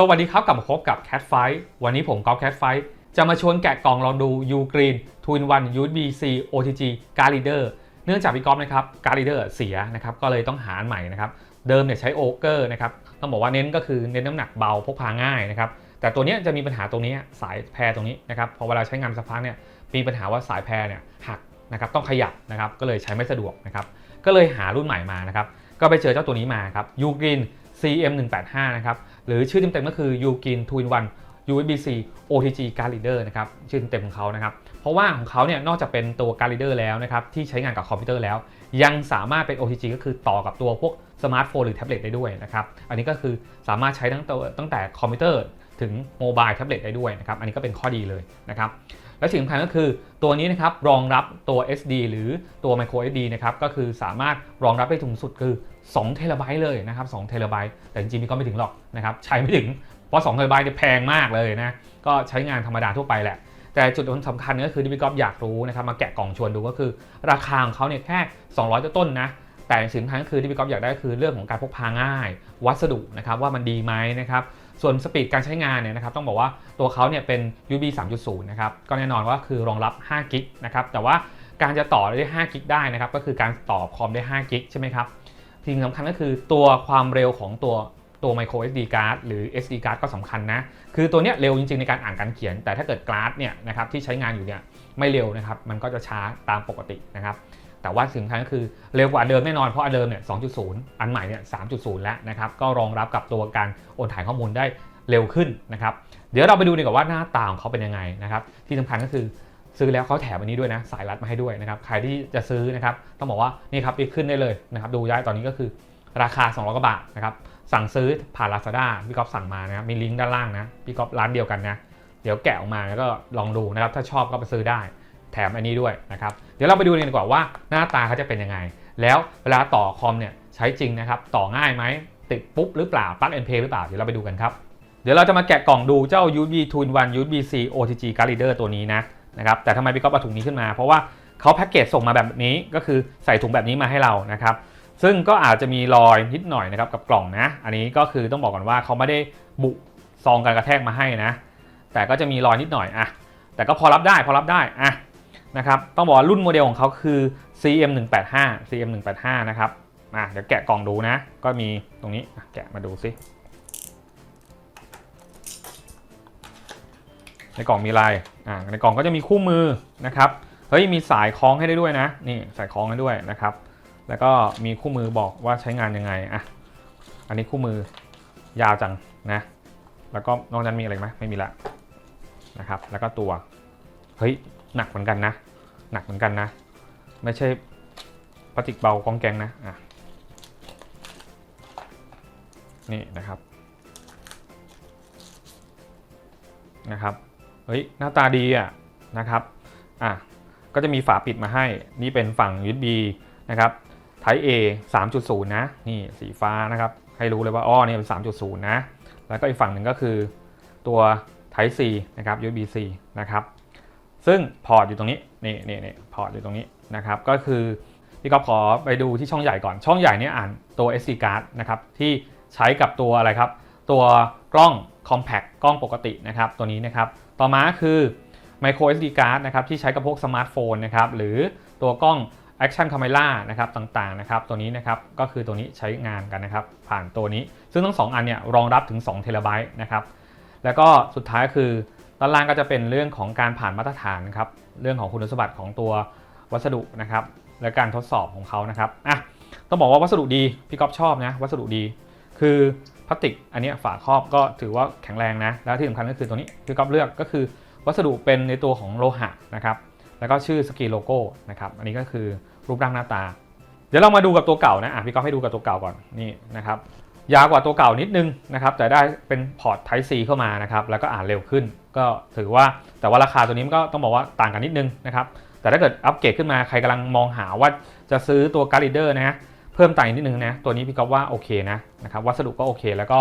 สวัสดีครับกลับมาพบกับ Cat Fight วันนี้ผมก๊อฟ Cat Fight จะมาชวนแกะกล่องลองดู U Green Twin One USB C OTG Card Reader เนื่องจากพี่ก๊อฟนะครับ Card Reader เสียนะครับก็เลยต้องหาอันใหม่นะครับ เดิมเนี่ยใช้โอเกอร์นะครับต้องบอกว่าเน้นก็คือเน้นน้ำหนักเบาพกพาง่ายนะครับแต่ตัวเนี้ยจะมีปัญหาตรงนี้สายแพรตรงนี้นะครับพอเวลาใช้งานสักพักเนี่ยมีปัญหาว่าสายแพรเนี่ยหักนะครับต้องขยับนะครับก็เลยใช้ไม่สะดวกนะครับก็เลยหารุ่นใหม่มานะครับก็ไปเจอเจ้าตัวนี้มาครับ U Green CM185 นะครับ หรือชื่อเต็มๆก็คือ u g i n Twin One USB-C OTG Card Reader นะครับชื่อเต็มของเขานะครับ เพราะว่าของเขาเนี่ยนอกจากเป็นตัว Card Reader แล้วนะครับที่ใช้งานกับคอมพิวเตอร์แล้ว ยังสามารถเป็น OTG ก็คือต่อกับตัวพวกสมาร์ทโฟนหรือแท็บเล็ตได้ด้วยนะครับอันนี้ก็คือสามารถใช้ตั้งแต่ตั้งแต่คอมพิวเตอร์ถึงโมบายแท็บเล็ตได้ด้วยนะครับอันนี้ก็เป็นข้อดีเลยนะครับ และสิ่งสำคัญก็คือตัวนี้นะครับรองรับตัว SD หรือตัว micro SD นะครับก็คือสามารถรองรับได้ถึงสุดคือ2เทราไบต์เลยนะครับ2เทราไบต์แต่จริงๆมันก็ไม่ถึงหรอกนะครับใช้ไม่ถึงเพราะ2เทราไบต์เนี่ยแพงมากเลยนะก็ใช้งานธรรมดาทั่วไปแหละ แต่จุดสำคัญก็คือที่พี่ก๊อฟอยากรู้นะครับมาแกะกล่องชวนดูก็คือ ราคาของเขาเนี่ยแค่ 200 ต้นนะแต่สิ่งสำคัญก็คือที่พี่ก๊อฟอยากได้ก็คือเรื่องของการพกพาง่าย วัสดุนะครับว่ามันดีไหมนะครับ ส่วนสปีดการใช้งานเนี่ยนะครับต้องบอกว่าตัวเขาเนี่ยเป็น USB 3.0 นะครับก็แน่นอนว่าคือรองรับ5กิกนะครับแต่ว่าการจะต่อได้5กิกได้นะครับก็คือการต่อคอมได้5กิกใช่ไหมครับสิ่งสำคัญก็คือตัวความเร็วของตัวตัว micro SD card หรือ SD card ก็สำคัญนะ คือตัวเนี้ยเร็วจริงๆ ในการอ่านการเขียน แต่ถ้าเกิดกราฟเนี่ยนะครับที่ใช้งานอยู่เนี่ยไม่เร็วนะครับ มันก็จะช้าตามปกตินะครับ แต่ว่าสิ่งสำคัญก็คือเร็วกว่าเดิมแน่นอนเพราะอันเดิมเนี่ย 2.0 อันใหม่เนี่ย 3.0 แล้วนะครับ ก็รองรับกับตัวการโอนถ่ายข้อมูลได้เร็วขึ้นนะครับ เดี๋ยวเราไปดูดีกว่าว่าหน้าตาของเขาเป็นยังไงนะครับ ที่สำคัญก็คือซื้อแล้วเขาแถมอันนี้ด้วยนะสายรัดมาให้ด้วยนะครับ ใครที่จะซื้อนะครับต้องบอกว่านี่ครับขึ้นได้เลยนะครับ ดูได้ตอนนี้ก็คือราคา 200กว่าบาทนะครับสั่งซื้อผ่าน Lazada พี่ก๊อฟสั่งมานะครับมีลิงก์ด้านล่างนะพี่ก๊อฟร้านเดียวกันนะเดี๋ยวแกะออกมาแล้วก็ลองดูนะครับถ้าชอบก็ไปซื้อได้ แถมอันนี้ด้วยนะครับ เดี๋ยวเราไปดูกันกว่าว่าหน้าตาเขาจะเป็นยังไง แล้วเวลาต่อคอมเนี่ยใช้จริงนะครับ ต่อง่ายไหม ติดปุ๊บหรือเปล่า ปลั๊ก and play หรือเปล่า เดี๋ยวเราไปดูกันครับ เดี๋ยวเราจะมาแกะกล่องดูเจ้า USB Twin One USB C OTG Card Reader ตัวนี้นะนะครับ แต่ทำไมพี่ก๊อฟเอาถุงนี้ขึ้นมา เพราะว่าเขาแพ็กเกจส่งมาแบบนี้ ก็คือใส่ถุงแบบนี้มาให้เรานะครับ ซึ่งก็อาจจะมีรอยนิดหน่อยนะครับกับกล่องนะ อันนี้ก็คือต้องบอกก่อนว่าเขาไม่ได้บุซองการกระแทกมาให้นะ แต่ก็จะมีรอยนิดหน่อยอะแต่ก็พอรับได้พอรับได้อะ นะครับต้องบอกว่ารุ่นโมเดลของเขาคือ CM185 CM185 นะครับอะเดี๋ยวแกะกล่องดูนะ ก็มีตรงนี้แกะมาดูซิในกล่องมีอะไรอ่าในกล่องก็จะมีคู่มือนะครับเฮ้ยมีสายคล้องให้ได้ด้วยนะนี่สายคล้องให้ด้วยนะครับ แล้วก็มีคู่มือบอกว่าใช้งานยังไงอะอันนี้คู่มือยาวจังนะแล้วก็นอกจากนั้นมีอะไรไหมไม่มีละนะครับ แล้วก็ตัวเฮ้ย หนักเหมือนกันนะ หนักเหมือนกันนะ ไม่ใช่พลาสติกเบากองแกงนะอะนี่นะครับนะครับเฮ้ยหน้าตาดีอะนะครับอะก็จะมีฝาปิดมาให้ นี่เป็นฝั่ง USB นะครับ Type A 3.0 นะ นี่สีฟ้านะครับ ให้รู้เลยว่าอ้อเนี่ยเป็น 3.0 นะ แล้วก็อีกฝั่งหนึ่งก็คือตัว Type C นะครับ USB C นะครับ ซึ่งพอร์ตอยู่ตรงนี้นี่นี่นี่พอร์ตอยู่ตรงนี้นะครับก็คือพี่ก็ขอไปดูที่ช่องใหญ่ก่อนช่องใหญ่เนี่ยอ่านตัว SD card นะครับที่ใช้กับตัวอะไรครับ ตัวกล้อง compact กล้องปกตินะครับตัวนี้นะครับต่อมาคือ micro SD card นะครับที่ใช้กับพวกสมาร์ทโฟนนะครับหรือตัวกล้อง Action Camera นะครับต่างๆนะครับตัวนี้นะครับก็คือตัวนี้ใช้งานกันนะครับผ่านตัวนี้ ซึ่งทั้ง 2 อันเนี่ยรองรับถึง2เทราไบต์นะครับแล้วก็สุดท้ายคือ ด้านล่างก็จะเป็นเรื่องของการผ่านมาตรฐานครับเรื่องของคุณสมบัติของตัววัสดุนะครับ และการทดสอบของเขานะครับอะต้องบอกว่าวัสดุดีพี่ก๊อฟชอบนะ วัสดุดี คือพลาสติกอันนี้ฝาครอบก็ถือว่าแข็งแรงนะ แล้วที่สำคัญก็คือตัวนี้พี่ก๊อฟเลือกก็คือ วัสดุเป็นในตัวของโลหะนะครับแล้วก็ชื่อสกีโลโก้นะครับอันนี้ก็คือรูปร่างหน้าตา เดี๋ยวเรามาดูกับตัวเก่านะอะพี่ก๊อฟให้ดูกับตัวเก่าก่อนนี่นะครับยาวกว่าตัวเก่านิดนึงนะครับแต่ได้เป็นพอร์ต Type C เข้ามานะครับแล้วก็อ่านเร็วขึ้น ก็ถือว่าแต่ว่าราคาตัวนี้มันก็ต้องบอกว่าต่างกันนิดนึงนะครับ แต่ถ้าเกิดอัปเกรดขึ้นมาใครกำลังมองหาว่าจะซื้อตัวการ์ดเดอร์นะฮะเพิ่มต่างนิดนึงนะตัวนี้พี่ก๊อฟว่าโอเคนะนะครับวัสดุก็โอเค แล้วก็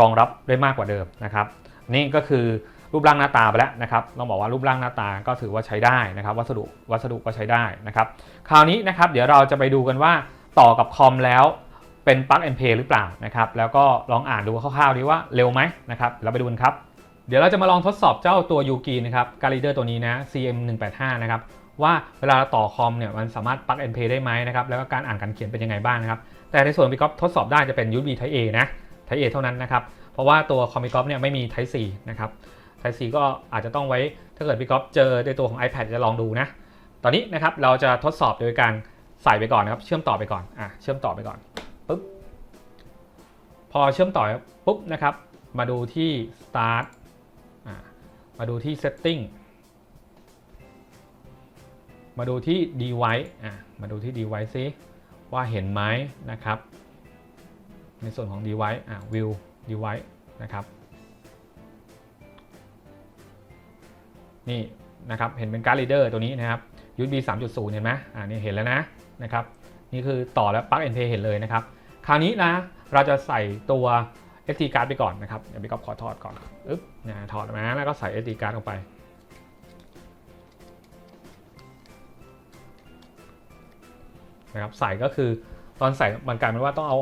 รองรับได้มากกว่าเดิมนะครับนี่ก็คือรูปร่างหน้าตาไปแล้วนะครับต้องบอกว่ารูปร่างหน้าตาก็ถือว่าใช้ได้นะครับ วัสดุวัสดุก็ใช้ได้นะครับคราวนี้นะครับเดี๋ยวเราจะไปดูกันว่าต่อกับคอมแล้วเป็น plug and play หรือเปล่านะครับแล้วก็ลองอ่านดูคร่าวๆดีว่าเร็วไหมนะครับเราไปดูกันครับ เดี๋ยวเราจะมาลองทดสอบเจ้าตัวยูกีนะครับการีเดอร์ตัวนี้นะ CM 185นะครับว่าเวลาเราต่อคอมเนี่ยมันสามารถ plug and play ได้ไหมนะครับแล้วก็การอ่านการเขียนเป็นยังไงบ้างนะครับแต่ในส่วนพี่ก๊อฟทดสอบได้จะเป็น USB Type A นะ Type A เท่านั้นนะครับเพราะว่าตัวคอมพี่ก๊อฟเนี่ยไม่มี Type C นะครับ Type C ก็อาจจะต้องไว้ถ้าเกิดพี่ก๊อฟเจอในตัวของ iPad จะลองดูนะตอนนี้นะครับเราจะทดสอบโดยการใส่ไปก่อนนะครับเชื่อมต่อไปก่อนอะเชื่อมต่อไปก่อนปุ๊บพอเชื่อมต่อปุ๊บนะครับมาดูที่ start มาดูที่ setting มาดูที่ device อะมาดูที่ device ซิว่าเห็นไหมนะครับ ในส่วนของ device อะ view device นะครับ นี่นะครับ เห็นเป็นการ์ด reader ตัวนี้นะครับ USB 3.0 เห็นไหมอ่านี่เห็นแล้วนะนะครับ นี่คือต่อแล้ว plug and play เห็นเลยนะครับ คราวนี้นะ เราจะใส่ตัว SD card ไปก่อนนะครับเดี๋ยวพี่ก๊อฟขอถอดก่อนอึ๊บนะถอดออกมาแล้วก็ใส่ SD card ลงไปนะครับใส่ก็คือตอนใส่มันกลายเป็นว่าต้องเอา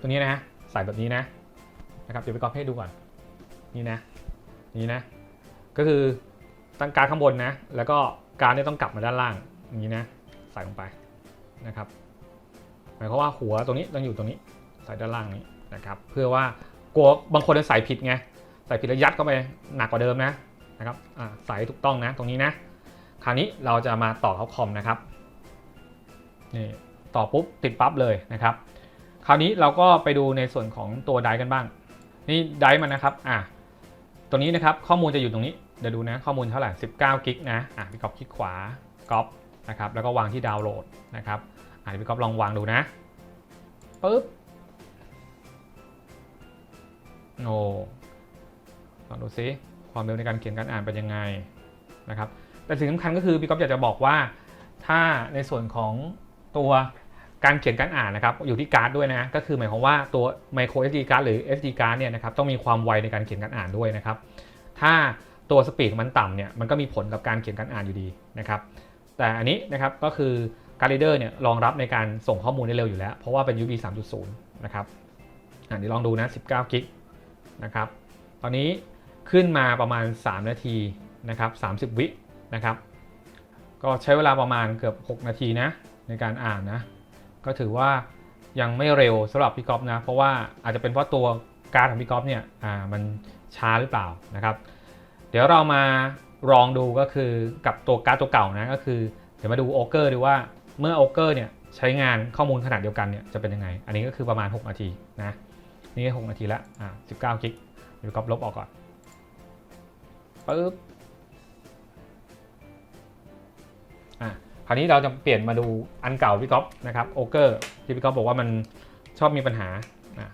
ตัวนี้นะฮะใส่แบบนี้นะนะครับเดี๋ยวพี่ก๊อฟให้ดูก่อนนี่นะนี่นะ ก็คือตั้งการดข้างบนนะ แล้วก็การดเนี่ยต้องกลับมาด้านล่างอย่างนี้นะ ใส่ลงไปนะครับหมายความว่าหัวตรงนี้ต้องอยู่ตรงนี้ใส่ด้านล่างนี้ นะครับเพื่อว่ากลัวบางคนจะใส่ผิดไงใส่ผิดแล้วยัดเข้าไปหนักกว่าเดิมนะนะครับใส่ถูกต้องนะตรงนี้นะคราวนี้เราจะมาต่อเข้าคอมนะครับนี่ต่อปุ๊บติดปั๊บเลยนะครับ คราวนี้เราก็ไปดูในส่วนของตัวไดกันบ้าง นี่ไดมันนะครับอะตัวนี้นะครับข้อมูลจะอยู่ตรงนี้เดี๋ยวดูนะข้อมูลเท่าไหร่19กิกนะอะพี่ก๊อฟคลิกขวาก๊อปนะครับแล้วก็วางที่ดาวน์โหลดนะครับอะพี่ก๊อฟลองวางดูนะปึ๊บ โอ้ลองดูซิความเร็วในการเขียนการอ่านเป็นยังไงนะครับ แต่สิ่งสำคัญก็คือพี่ก๊อฟอยากจะบอกว่า ถ้าในส่วนของตัวการเขียนการอ่านนะครับอยู่ที่การ์ดด้วยนะก็คือหมายความว่าตัว micro SD card หรือ SD card เนี่ยนะครับต้องมีความไวในการเขียนการอ่านด้วยนะครับ ถ้าตัวสปีดมันต่ำเนี่ยมันก็มีผลกับการเขียนการอ่านอยู่ดีนะครับแต่อันนี้นะครับก็คือการ์ดเดอร์เนี่ยรองรับในการส่งข้อมูลได้เร็วอยู่แล้ว เพราะว่าเป็น USB 3.0 นะครับอะเดี๋ยวลองดูนะ 19 กิก นะครับ ตอนนี้ขึ้นมาประมาณ 3 นาทีนะครับ30 วินะครับ ก็ใช้เวลาประมาณเกือบ 6 นาทีนะในการอ่านนะ ก็ถือว่ายังไม่เร็วสำหรับพี่ก๊อฟนะ เพราะว่าอาจจะเป็นเพราะตัวการของพี่ก๊อฟเนี่ยอ่ามันช้าหรือเปล่านะครับ เดี๋ยวเรามาลองดูก็คือกับตัวการ์ดตัวเก่านะก็คือ เดี๋ยวมาดูโอเกอร์ดูว่าเมื่อโอเกอร์เนี่ยใช้งานข้อมูลขนาดเดียวกันเนี่ยจะเป็นยังไง อันนี้ก็คือประมาณ 6 นาทีนะ นี่ก็6นาทีแล้วอ่า19กิกเดี๋ยวก๊อฟลบออกก่อนปึ๊บอะคราวนี้เราจะเปลี่ยนมาดูอันเก่าพี่ก๊อฟนะครับโอเกอร์ที่พี่ก๊อฟบอกว่ามันชอบมีปัญหาอะ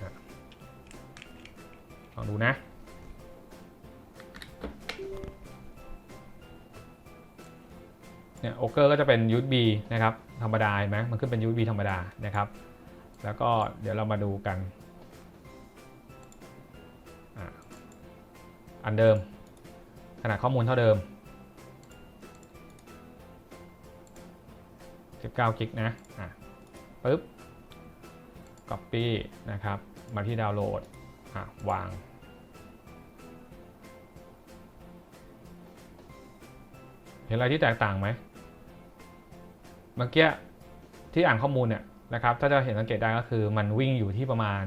อะลองดูนะ เนี่ยโอเกอร์ก็จะเป็น USB นะครับ ธรรมดาเห็นไหมมันขึ้นเป็น USB ธรรมดานะครับ แล้วก็เดี๋ยวเรามาดูกัน อันเดิม ขนาดข้อมูลเท่าเดิม 19กิกนะอะปึ๊บ copy นะครับ มาที่ดาวน์โหลดอะวางเห็นอะไรที่แตกต่างไหม เมื่อกี้ที่อ่านข้อมูลเนี่ย นะครับถ้าจะเห็นสังเกตได้ก็คือมันวิ่งอยู่ที่ประมาณ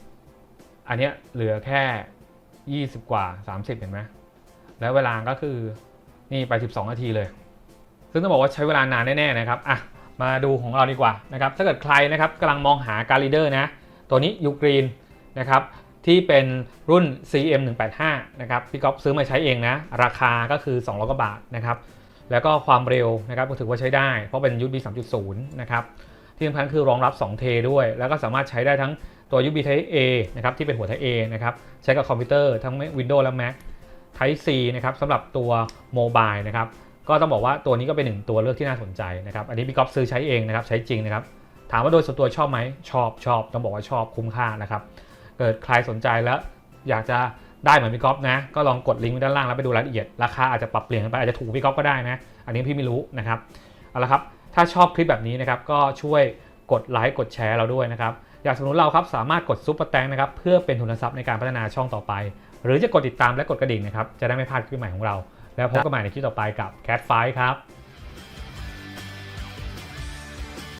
80 อันนี้เหลือแค่ 20 กว่า 30 เห็นไหมแล้วเวลาก็คือนี่ไป 12 นาทีเลย ซึ่งต้องบอกว่าใช้เวลานานแน่ๆนะครับอะมาดูของเราดีกว่านะครับถ้าเกิดใครนะครับกำลังมองหาการ์ดเดอร์นะตัวนี้ยูกรีนนะครับที่เป็นรุ่น CM 185นะครับพี่ก๊อฟซื้อมาใช้เองนะราคาก็คือ 200กว่าบาทนะครับแล้วก็ความเร็วนะครับก็ถือว่าใช้ได้ เพราะเป็น USB 3.0 นะครับ ที่สำคัญคือรองรับ 2 เทด้วย แล้วก็สามารถใช้ได้ทั้งตัว USB Type A นะครับที่เป็นหัว Type A นะครับใช้กับคอมพิวเตอร์ทั้ง Windows และ Mac Type C นะครับสำหรับตัวโมบายนะครับก็ต้องบอกว่าตัวนี้ก็เป็นหนึ่งตัวเลือกที่น่าสนใจนะครับอันนี้พี่ก๊อฟซื้อใช้เองนะครับใช้จริงนะครับถามว่าโดยส่วนตัวชอบไหมชอบชอบต้องบอกว่าชอบคุ้มค่านะครับเกิดใครสนใจแล้วอยากจะได้เหมือนพี่ก๊อฟนะ ก็ลองกดลิงก์ด้านล่างแล้วไปดูรายละเอียด ราคาอาจจะปรับเปลี่ยนกันไปอาจจะถูกพี่ก๊อฟก็ได้นะ อันนี้พี่ไม่รู้นะครับ เอาละครับ ถ้าชอบคลิปแบบนี้นะครับก็ช่วยกดไลค์กดแชร์เราด้วยนะครับอยากสนับสนุนเราครับสามารถกดซุปเปอร์แตงนะครับเพื่อเป็นทุนทรัพย์ในการพัฒนาช่องต่อไป หรือจะกดติดตามและกดกระดิ่งนะครับจะได้ไม่พลาดคลิปใหม่ของเรา แล้วพบกันใหม่ในคลิปต่อไปกับ Cat f i ครับ